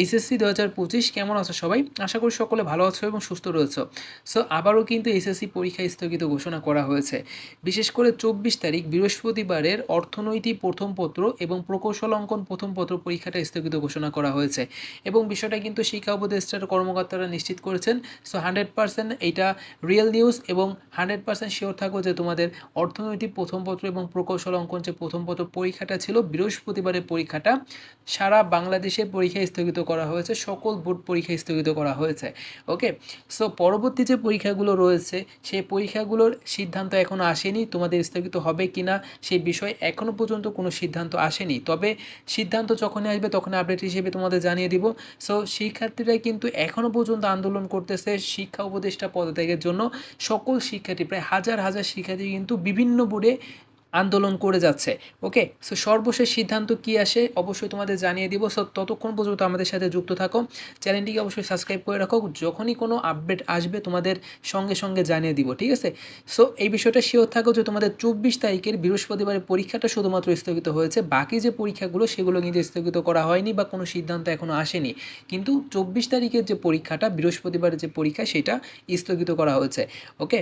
HSC দু হাজার পঁচিশ কেমন আছো সবাই? আশা করি সকলে ভালো আছো এবং সুস্থ রয়েছো। সো আবারও কিন্তু এইচএসসি পরীক্ষা স্থগিত ঘোষণা করা হয়েছে। বিশেষ করে চব্বিশ তারিখ বৃহস্পতিবারের অর্থনৈতিক প্রথম পত্র এবং প্রকৌশল অঙ্কন প্রথম পত্র পরীক্ষাটা স্থগিত ঘোষণা করা হয়েছে। এবং বিষয়টা কিন্তু শিক্ষা উপদেষ্টার কর্মকর্তারা নিশ্চিত করেছেন। সো হান্ড্রেড পার্সেন্ট এইটা রিয়েল নিউজ এবং হান্ড্রেড পার্সেন্ট শিওর থাকো যে তোমাদের অর্থনৈতিক প্রথম পত্র এবং প্রকৌশল অঙ্কন যে প্রথম পত্র পরীক্ষাটা ছিল, বৃহস্পতিবারের পরীক্ষাটা সারা বাংলাদেশের পরীক্ষা স্থগিত করা হয়েছে, সকল বোর্ড পরীক্ষা স্থগিত করা হয়েছে। ওকে? সো পরবর্তী যে পরীক্ষাগুলো রয়েছে, সেই পরীক্ষাগুলোর সিদ্ধান্ত এখনও আসেনি, তোমাদের স্থগিত হবে কি না সেই বিষয়ে এখনও পর্যন্ত কোনো সিদ্ধান্ত আসেনি। তবে সিদ্ধান্ত যখনই আসবে তখন আপডেট হিসেবে তোমাদের জানিয়ে দিব। সো শিক্ষার্থীরা কিন্তু এখনও পর্যন্ত আন্দোলন করতেছে শিক্ষা উপদেষ্টা পদত্যাগের জন্য। সকল শিক্ষার্থী, প্রায় হাজার হাজার শিক্ষার্থী কিন্তু বিভিন্ন বোর্ডে আন্দোলন করে যাচ্ছে ওকে সো সর্বশেষ সিদ্ধান্ত কী আসে? অবশ্যই তোমাদের জানিয়ে দিব। সো ততক্ষণ পর্যন্ত আমাদের সাথে যুক্ত থাকো। চ্যানেলটিকে অবশ্যই সাবস্ক্রাইব করে রাখো। যখনই কোনো আপডেট আসবে, তোমাদের সঙ্গে সঙ্গে জানিয়ে দিব, ঠিক আছে? সো এই বিষয়টা শিওর থাকো যে তোমাদের চব্বিশ তারিখের বৃহস্পতিবারের পরীক্ষাটা শুধুমাত্র স্থগিত হয়েছে। বাকি যে পরীক্ষাগুলো, সেগুলো কিন্তু স্থগিত করা হয়নি বা কোনো সিদ্ধান্ত এখনও আসেনি। কিন্তু চব্বিশ তারিখের যে পরীক্ষাটা, বৃহস্পতিবারের যে পরীক্ষা, সেটা স্থগিত করা হয়েছে ওকে